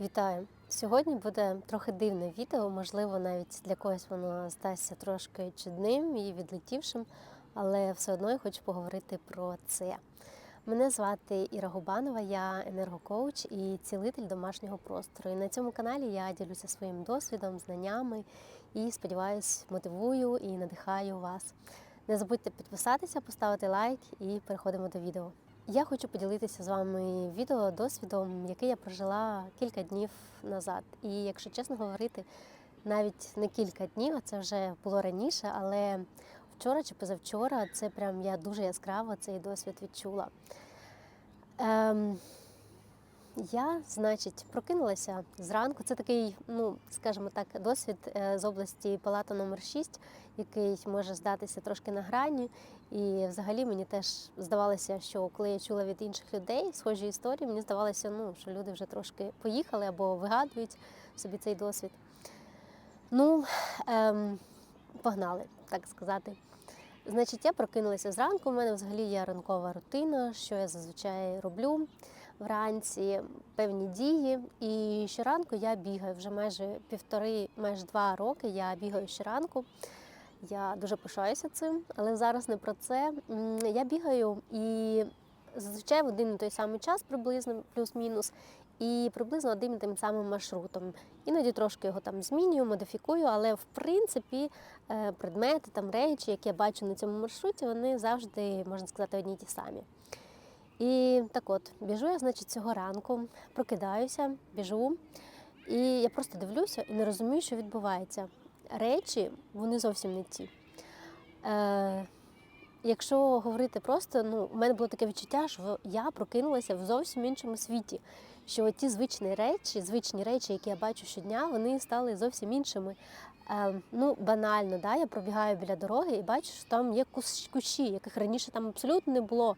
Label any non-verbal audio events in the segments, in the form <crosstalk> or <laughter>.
Вітаю! Сьогодні буде трохи дивне відео, можливо, навіть для когось воно здасться трошки чудним і відлетівшим, але все одно я хочу поговорити про це. Мене звати Іра Губанова, я енергокоуч і цілитель домашнього простору. І на цьому каналі я ділюся своїм досвідом, знаннями і сподіваюсь, мотивую і надихаю вас. Не забудьте підписатися, поставити лайк і переходимо до відео. Я хочу поділитися з вами відео досвідом, який я прожила кілька днів назад. І якщо чесно говорити, навіть не кілька днів, а це вже було раніше, але вчора чи позавчора це прям я дуже яскраво цей досвід відчула. Ем, я, значить, прокинулася зранку. Це такий, ну скажімо так, досвід е, з області палата номер 6 який може здатися трошки на грані. І взагалі мені теж здавалося, що коли я чула від інших людей схожі історії, мені здавалося, ну, що люди вже трошки поїхали або вигадують собі цей досвід. Ну, ем, погнали, так сказати. Значить, я прокинулася зранку. У мене взагалі є ранкова рутина, що я зазвичай роблю вранці, певні дії. І щоранку я бігаю вже майже півтори, майже два роки. Я бігаю щоранку. Я дуже пишаюся цим, але зараз не про це. Я бігаю і зазвичай в один і той самий час, приблизно плюс-мінус, і приблизно одним і тим самим маршрутом. Іноді трошки його там змінюю, модифікую, але в принципі е, предмети, там речі, які я бачу на цьому маршруті, вони завжди, можна сказати, одні й ті самі. І так от, біжу я, значить, цього ранку, прокидаюся, біжу, і я просто дивлюся і не розумію, що відбувається речі вони зовсім не ті. Е, Якщо говорити просто, ну, у мене було таке відчуття, що я прокинулася в зовсім іншому світі. Що ті звичні речі, звичні речі, які я бачу щодня, вони стали зовсім іншими. Е, ну, банально, да, я пробігаю біля дороги і бачу, що там є кущі, яких раніше там абсолютно не було.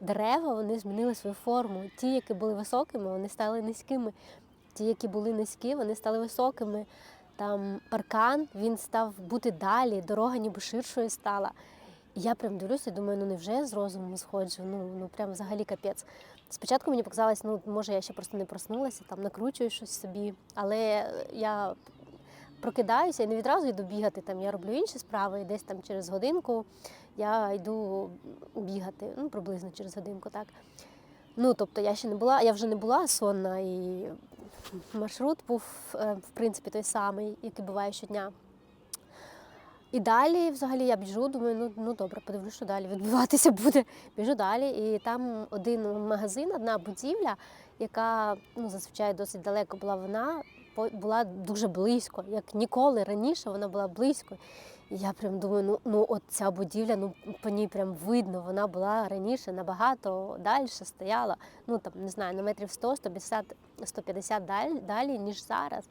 Дерева вони змінили свою форму. Ті, які були високими, вони стали низькими. Ті, які були низькі, вони стали високими там паркан, він став бути далі, дорога ніби ширшою стала. І я прям дивлюся, думаю, ну невже я з розуму сходжу? Ну, ну прям взагалі капець. Спочатку мені показалось, ну може я ще просто не проснулася, там накручую щось собі, але я прокидаюся і не відразу йду бігати. Там я роблю інші справи, і десь там через годинку я йду бігати, ну приблизно через годинку, так. Ну, тобто я ще не була, я вже не була сонна, і маршрут був е, в принципі той самий, який буває щодня. І далі, взагалі, я біжу, думаю, ну, ну добре, подивлюсь, що далі відбуватися <laughs> буде. Біжу далі, і там один магазин, одна будівля, яка ну, зазвичай досить далеко була вона, була дуже близько. Як ніколи раніше вона була близько. І я прям думаю, ну, ну от ця будівля, ну по ній прям видно, вона була раніше набагато далі стояла, ну там не знаю, на метрів 100, 150, 150 далі, далі, ніж зараз.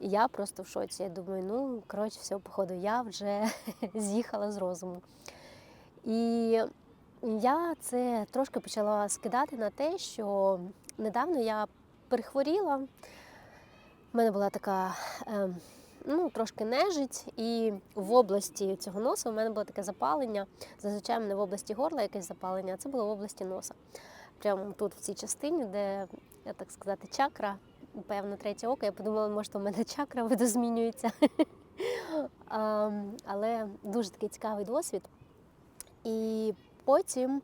І я просто в шоці. Я думаю, ну коротше, все, походу, я вже <laughs> з'їхала з розуму. І я це трошки почала скидати на те, що недавно я перехворіла. У мене була така ем, ну, трошки нежить, і в області цього носа у мене було таке запалення. Зазвичай мене в області горла якесь запалення, а це було в області носа. Прямо тут, в цій частині, де, я так сказати, чакра, певно, третє око. Я подумала, може, у мене чакра <laughs> видозмінюється. Але дуже такий цікавий досвід. І потім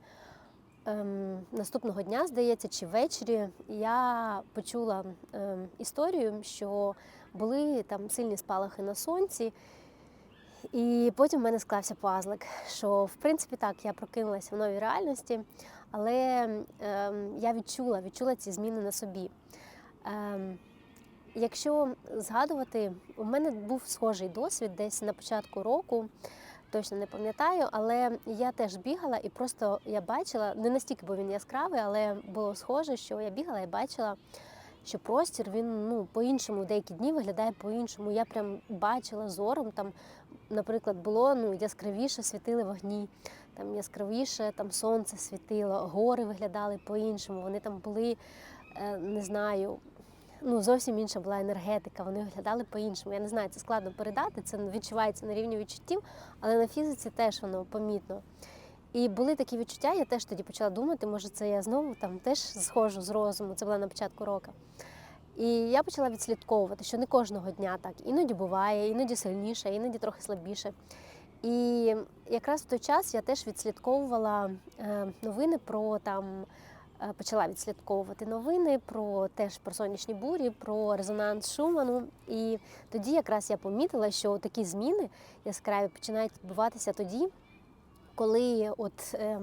ем, наступного дня, здається, чи ввечері я почула ем, історію, що були там сильні спалахи на сонці. І потім в мене склався пазлик, що в принципі так, я прокинулася в новій реальності, але ем, я відчула, відчула ці зміни на собі. Ем, якщо згадувати, у мене був схожий досвід десь на початку року, точно не пам'ятаю, але я теж бігала і просто я бачила, не настільки був він яскравий, але було схоже, що я бігала і бачила, що простір він ну, по-іншому деякі дні виглядає по-іншому. Я прям бачила зором, там, наприклад, було ну, яскравіше світили вогні, там яскравіше там сонце світило, гори виглядали по-іншому. Вони там були, е, не знаю, ну, зовсім інша була енергетика, вони виглядали по-іншому. Я не знаю, це складно передати, це відчувається на рівні відчуттів, але на фізиці теж воно помітно. І були такі відчуття, я теж тоді почала думати, може, це я знову там теж схожу з розуму, це було на початку року. І я почала відслідковувати, що не кожного дня так. Іноді буває, іноді сильніше, іноді трохи слабіше. І якраз в той час я теж відслідковувала е, новини про там. Е, Почала відслідковувати новини про теж про сонячні бурі, про резонанс Шуману. І тоді якраз я помітила, що такі зміни яскраві починають відбуватися тоді, коли от е,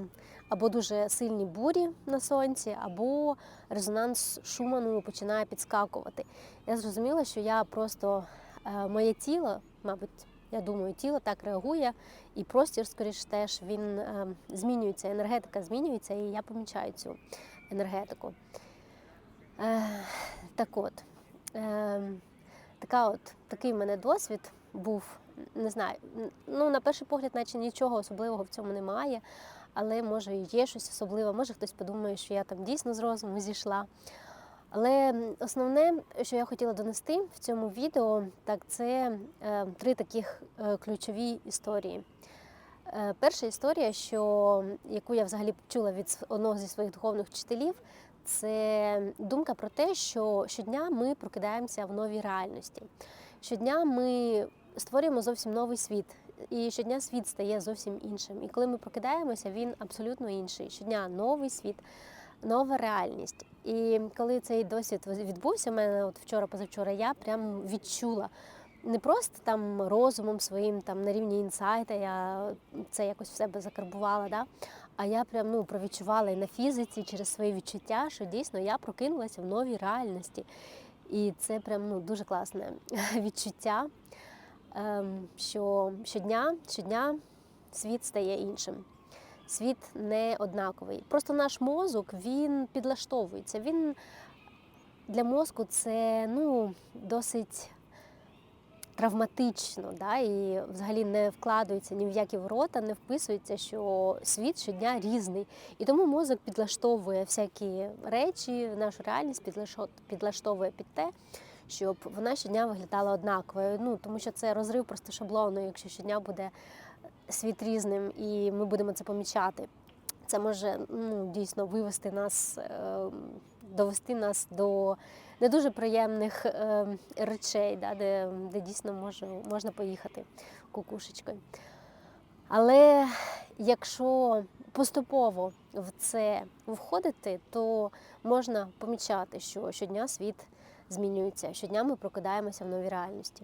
або дуже сильні бурі на сонці, або резонанс Шуману починає підскакувати. Я зрозуміла, що я просто е, моє тіло, мабуть, я думаю, тіло так реагує, і простір, скоріш теж він е, змінюється, енергетика змінюється, і я помічаю цю енергетику. Е, так от, е, така от, такий в мене досвід був. Не знаю, ну на перший погляд, наче нічого особливого в цьому немає, але може і є щось особливе, може хтось подумає, що я там дійсно з розуму зійшла. Але основне, що я хотіла донести в цьому відео, так це е, три таких е, ключові історії. Е, перша історія, що, яку я взагалі чула від одного зі своїх духовних вчителів, це думка про те, що щодня ми прокидаємося в новій реальності. Щодня ми створюємо зовсім новий світ. І щодня світ стає зовсім іншим. І коли ми прокидаємося, він абсолютно інший. Щодня новий світ, нова реальність. І коли цей досвід відбувся, у мене от вчора, позавчора, я прям відчула не просто там розумом своїм, там на рівні інсайта, я це якось в себе закарбувала, да? а я прям ну, провідчувала і на фізиці через свої відчуття, що дійсно я прокинулася в новій реальності. І це прям ну, дуже класне <laughs> відчуття, ем, що щодня, щодня світ стає іншим. Світ не однаковий. Просто наш мозок він підлаштовується. Він для мозку це ну, досить травматично, да? і взагалі не вкладається ні в які ворота, не вписується, що світ щодня різний. І тому мозок підлаштовує всякі речі, нашу реальність підлаштовує під те, щоб вона щодня виглядала однаковою. Ну, тому що це розрив просто шаблону, якщо щодня буде світ різним, і ми будемо це помічати. Це може ну, дійсно вивести нас, е, довести нас до не дуже приємних е, речей, да, де, де дійсно може, можна поїхати кукушечкою. Але якщо поступово в це входити, то можна помічати, що щодня світ змінюється, щодня ми прокидаємося в новій реальності.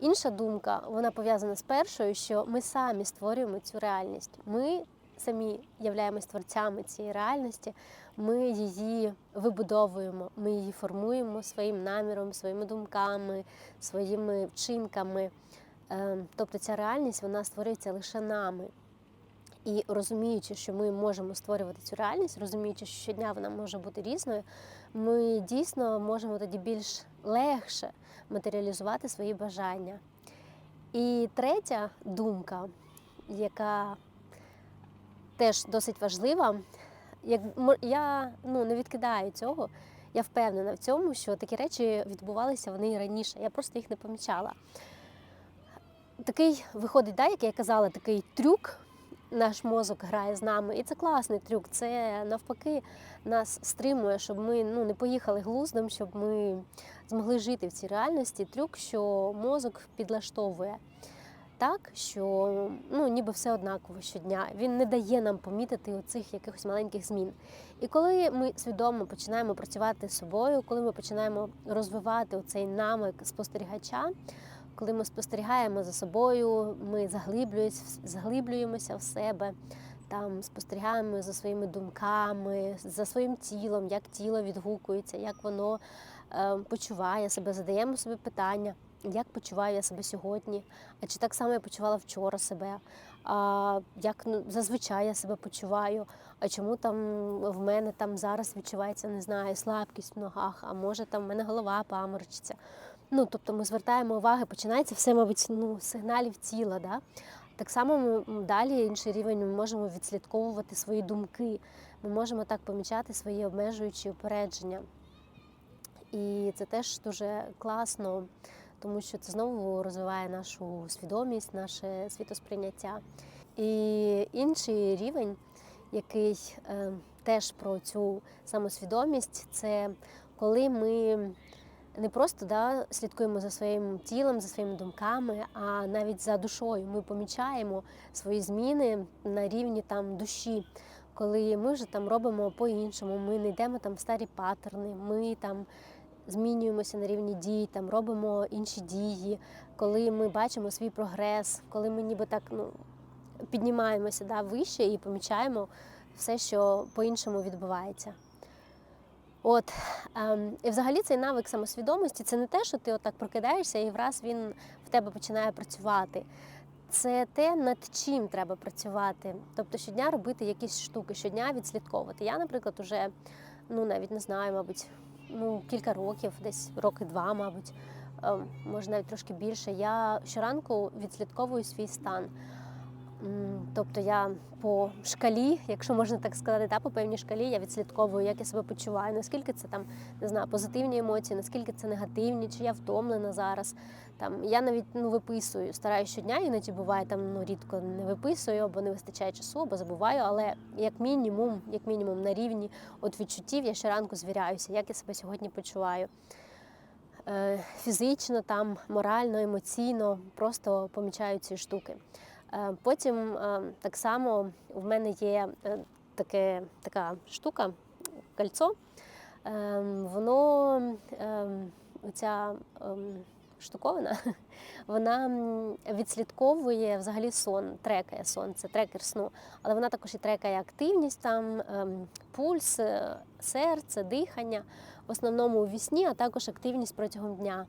Інша думка, вона пов'язана з першою, що ми самі створюємо цю реальність. Ми самі являємось творцями цієї реальності, ми її вибудовуємо, ми її формуємо своїм наміром, своїми думками, своїми вчинками. Е, Тобто ця реальність вона створюється лише нами. І розуміючи, що ми можемо створювати цю реальність, розуміючи, що щодня вона може бути різною, ми дійсно можемо тоді більш легше матеріалізувати свої бажання. І третя думка, яка теж досить важлива, як я ну, не відкидаю цього, я впевнена в цьому, що такі речі відбувалися вони і раніше. Я просто їх не помічала. Такий виходить, да, як я казала, такий трюк. Наш мозок грає з нами, і це класний трюк. Це навпаки нас стримує, щоб ми ну, не поїхали глуздом, щоб ми змогли жити в цій реальності. Трюк, що мозок підлаштовує так, що ну, ніби все однаково щодня. Він не дає нам помітити оцих якихось маленьких змін. І коли ми свідомо починаємо працювати з собою, коли ми починаємо розвивати оцей намик спостерігача, коли ми спостерігаємо за собою, ми заглиблюємося в себе, там спостерігаємо за своїми думками, за своїм тілом, як тіло відгукується, як воно е, почуває себе, задаємо собі питання, як почуваю я себе сьогодні, а чи так само я почувала вчора себе, а як ну, зазвичай я себе почуваю, а чому там в мене там зараз відчувається, не знаю, слабкість в ногах, а може там в мене голова паморочиться. Ну, тобто ми звертаємо увагу, починається все, мабуть, ну, сигналів тіла. Да? Так само ми далі інший рівень ми можемо відслідковувати свої думки. Ми можемо так помічати свої обмежуючі упередження. І це теж дуже класно, тому що це знову розвиває нашу свідомість, наше світосприйняття. І інший рівень, який е, теж про цю самосвідомість, це коли ми не просто да, слідкуємо за своїм тілом, за своїми думками, а навіть за душою. Ми помічаємо свої зміни на рівні там душі. Коли ми вже там робимо по-іншому, ми не йдемо там в старі паттерни, ми там змінюємося на рівні дій, там робимо інші дії, коли ми бачимо свій прогрес, коли ми ніби так ну, піднімаємося да, вище і помічаємо все, що по-іншому відбувається. От ем, і взагалі цей навик самосвідомості це не те, що ти отак прокидаєшся і враз він в тебе починає працювати. Це те, над чим треба працювати. Тобто щодня робити якісь штуки, щодня відслідковувати. Я, наприклад, уже ну навіть не знаю, мабуть, ну кілька років, десь роки два, мабуть, ем, може навіть трошки більше. Я щоранку відслідковую свій стан. Тобто я по шкалі, якщо можна так сказати, та, по певній шкалі я відслідковую, як я себе почуваю, наскільки це там не знаю, позитивні емоції, наскільки це негативні, чи я втомлена зараз. Там я навіть ну виписую, стараюся щодня, іноді буває там ну рідко не виписую, або не вистачає часу, або забуваю. Але як мінімум, як мінімум на рівні от відчуттів я щоранку звіряюся, як я себе сьогодні почуваю. Е, Фізично, там, морально, емоційно, просто помічаю ці штуки. Е, Потім е, так само в мене є е, таке, така штука, кольцо. Воно оця ем, штуковина, <laughs> вона відслідковує взагалі сон, трекає сон, це трекер сну. Але вона також і трекає активність, там, ем, пульс, серце, дихання, в основному у вісні, а також активність протягом дня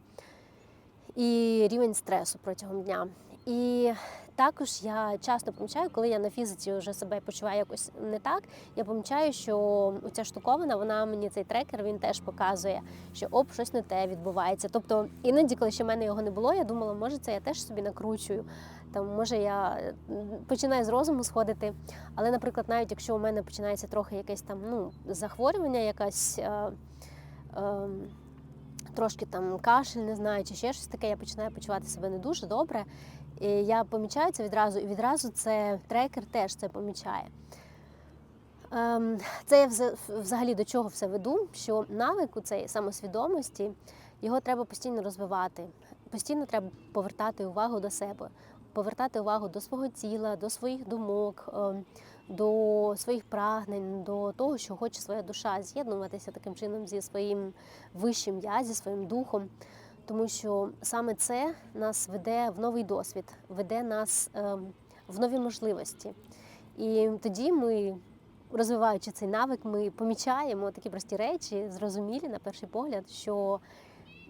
і рівень стресу протягом дня. І також я часто помічаю, коли я на фізиці вже себе почуваю якось не так. Я помічаю, що ця штуковина, вона мені цей трекер він теж показує, що оп, щось не те відбувається. Тобто іноді, коли ще в мене його не було, я думала, може це я теж собі накручую. Там може я починаю з розуму сходити. Але, наприклад, навіть якщо у мене починається трохи якесь там ну захворювання, якась. Е, е, Трошки там кашель, не знаю, чи ще щось таке, я починаю почувати себе не дуже добре. І я помічаю це відразу, і відразу це трекер теж це помічає. Ем, Це я взагалі до чого все веду, що навик у цей самосвідомості, його треба постійно розвивати. Постійно треба повертати увагу до себе, повертати увагу до свого тіла, до своїх думок, ем, до своїх прагнень, до того, що хоче своя душа, з'єднуватися таким чином зі своїм вищим я, зі своїм духом. Тому що саме це нас веде в новий досвід, веде нас ем, в нові можливості. І тоді ми, розвиваючи цей навик, ми помічаємо такі прості речі, зрозумілі на перший погляд, що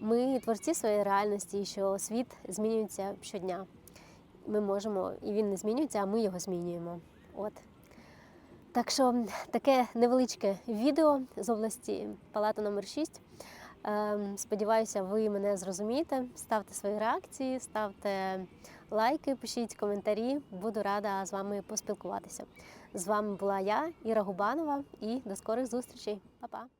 ми творці своєї реальності, що світ змінюється щодня. Ми можемо, і він не змінюється, а ми його змінюємо. От. Так що таке невеличке відео з області палати номер 6. Ем, Сподіваюся, ви мене зрозумієте. Ставте свої реакції, ставте лайки, пишіть коментарі. Буду рада з вами поспілкуватися. З вами була я, Іра Губанова, і до скорих зустрічей. Па-па!